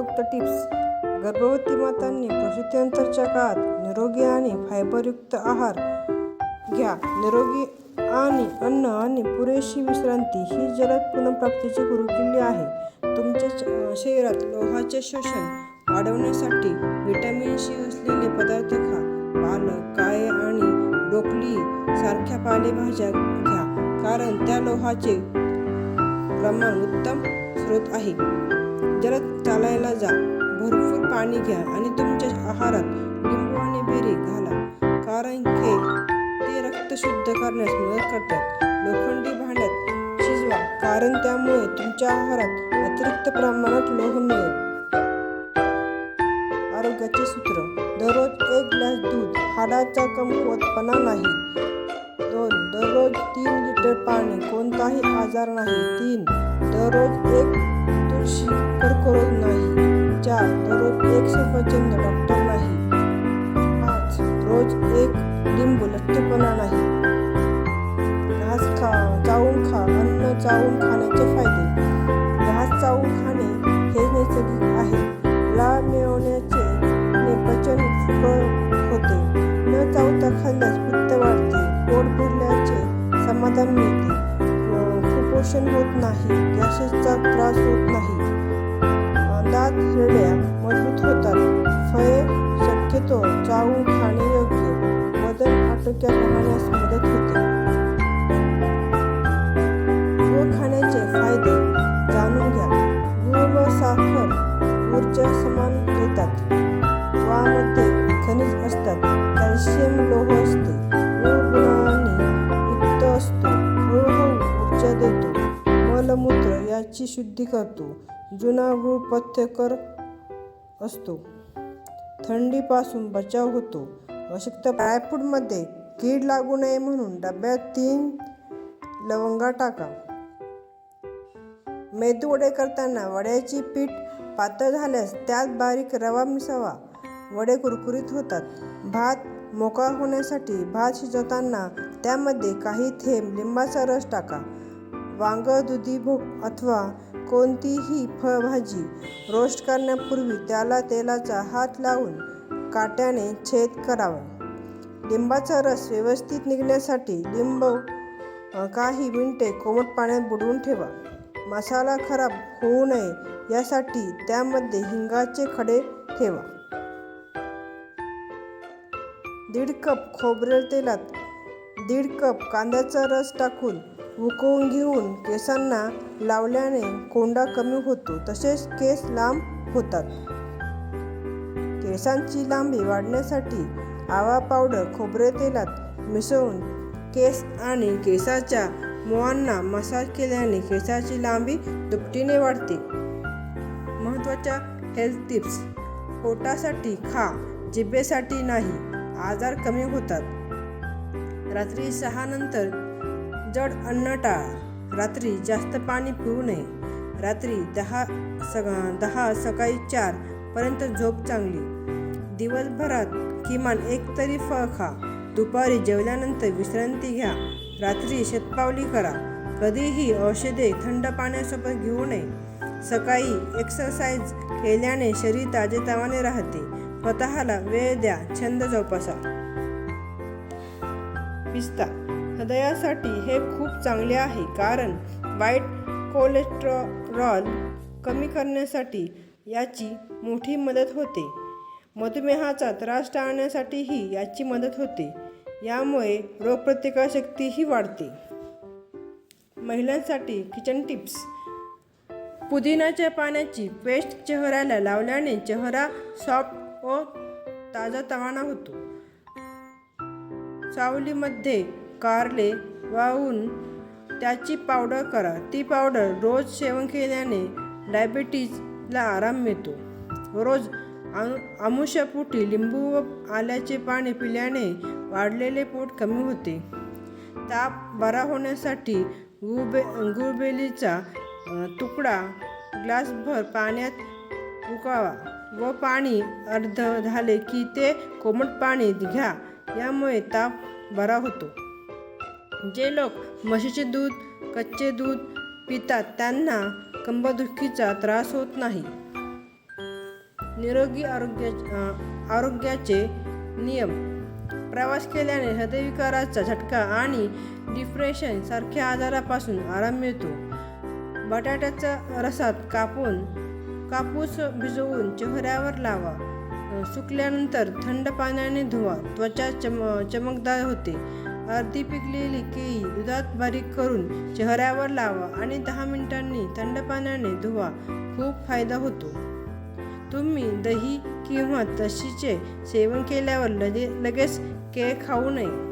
उपयुक्त टिप्स. गर्भवती मातांनी प्रसूतीनंतरच्या काळात निरोगी आणि फायबरयुक्त आहार घ्या. निरोगी आणि अन्न आणि पुरेशी विश्रांती ही जलद पुनर्प्राप्तीची गुरुकिल्ली आहे. तुमच्या शरीरात लोहाचे शोषण वाढवण्यासाठी व्हिटॅमिन सी असलेले पदार्थ खा. पालक काळे आणि ब्रोकोली सारख्या पालेभाज्या घ्या. कारण त्या लोहाचे प्रमाण उत्तम स्रोत आहे. जलद चालायला जा. भरपूर पाणी घ्या आणि तुमच्या आहारात लिंबू आणि बेरी घाला. कारण की ते रक्त शुद्ध करण्यास मदत करतात. लोखंडी भांड्यात शिजवा. कारण त्यामुळे तुमच्या आहारात अतिरिक्त प्रमाणात लोह मिळेल. आरोग्याचे सूत्र. दररोज एक ग्लास दूध हाडाचा कमकुवतपणा नाही. दोन. दररोज तीन लिटर पाणी कोणताही आजार नाही. तीन. दररोज एक कर्करोग नाही. चार दररोज एक सफरचंद डॉक्टर नाही पाच रोज एक लिंबू लठ्ठपणा नाही. घास खा चावून खा अन्न चावून खाण्याचे फायदे. घास चावून खाणे हे नैसर्गिक आहे. लाभ मिळवण्याचे ने पचन होते. न चावता खाल्ल्यास पित्त वाढते पोट भरल्याचे समाधान मिळते. कुपोषण होत नाही गॅसेसचा त्रास होत नाही. अं, दात मजबूत होतात. फळे शक्यतो चावून खाण्यायोग्य वजन आटोक्यात राहण्यास मदत होते. गूळ खाण्याचे फायदे जाणून घ्या. गूळ व साखर ऊर्जा समान देतात. वामध्ये खनिज असतात. कॅल्शियम लोह असते. गूळ गुणांनी युक्त असतो. हळूहळू ऊर्जा देतो. मलमूत्र याची शुद्धी करतो. जुना गूळ पथ्यकर असतो. थंडीपासून बचाव होतो. अशक्त ड्रायफ्रूटमध्ये कीड लागू नये म्हणून डब्यात तीन लवंगा टाका. मेदू वडे करताना वड्याची पीठ पातळ झाल्यास त्यात बारीक रवा मिसावा वडे कुरकुरीत होतात. भात मोकळा होण्यासाठी भात शिजवताना त्यामध्ये काही थेंब लिंबाचा रस टाका. वांग दुधी भोग अथवा कोणतीही फळभाजी रोस्ट करण्यापूर्वी त्याला तेलाचा हात लावून काट्याने छेद करावा. लिंबाचा रस व्यवस्थित निघण्यासाठी लिंब काही मिनटे कोमट पाण्यात बुडवून ठेवा. मसाला खराब होऊ नये यासाठी त्यामध्ये हिंगाचे खडे ठेवा. दीड कप खोबरेल तेलात दीड कप कांद्याचा रस टाकून उकळून घेऊन केसांना लावल्याने कोंडा कमी होतो तसेच केस लांब होतात. केसांची लांबी वाढण्यासाठी आवा पावडर खोबरे तेलात मिसळून केस आणि केसाच्या मुळांना मसाज केल्याने केसाची लांबी दुपटीने वाढते. महत्त्वाच्या हेल्थ टिप्स पोटासाठी खा जिभेसाठी नाही आजार कमी होतात. रात्री सहा नंतर जड अन्न टाळा रात्री जास्त पाणी पिऊ नये. रात्री दहा सग दहा सकाळी चार पर्यंत झोप चांगली. दिवसभरात किमान एक तरी फळ खा. दुपारी जेवल्यानंतर विश्रांती घ्या. रात्री शतपावली करा. कधीही औषधे थंड पाण्यासोबत घेऊ नये. सकाळी एक्सरसाइज केल्याने शरीर ताजेतवाने राहते. स्वतःला वेळ द्या. छंद जोपासा. पिस्ता. हृदयासाठी हे खूप चांगले आहे कारण वाईट कोलेस्ट्रॉल कमी करण्यासाठी याची मोठी मदत होते. मधुमेहाचा त्रास टाळण्यासाठीही याची मदत होते. यामुळे रोगप्रतिकारशक्तीही वाढते. महिलांसाठी किचन टिप्स पुदिनाच्या पाण्याची पेस्ट चेहऱ्याला लावल्याने चेहरा सॉफ्ट व ताजा तवाना होतो. सावलीमध्ये कारले वाहून त्याची पावडर करा. ती पावडर रोज सेवन केल्याने डायबिटीजला आराम मिळतो. रोज अनु आमुष्यापोटी लिंबू व आल्याचे पाणी पिल्याने वाढलेले पोट कमी होते. ताप बरा होण्यासाठी गुबे गुळबेलीचा तुकडा ग्लासभर पाण्यात उकळवा व पाणी अर्ध झाले की ते कोमट पाणी घ्या. यामुळे ताप बरा होतो. जे लोक म्हशीचे दूध कच्चे दूध पितात त्यांना कंबदुखीचा त्रास होत नाही. निरोगी आरोग्या आरोग्याचे नियम. प्रवास केल्याने हृदयविकाराचा झटका आणि डिप्रेशन सारख्या आजारापासून आराम मिळतो. बटाट्याच्या रसात कापून कापूस भिजवून चेहऱ्यावर लावा. सुकल्यानंतर थंड पाण्याने धुवा. त्वचा चम चमकदार होते. अर्धी पिकलेली केळी दुधात बारीक करून चेहऱ्यावर लावा आणि दहा मिनिटांनी थंड पाण्याने धुवा. खूप फायदा होतो. तुम्ही दही किंवा तशीचे सेवन केल्यावर लगे लगेच केळ खाऊ नये.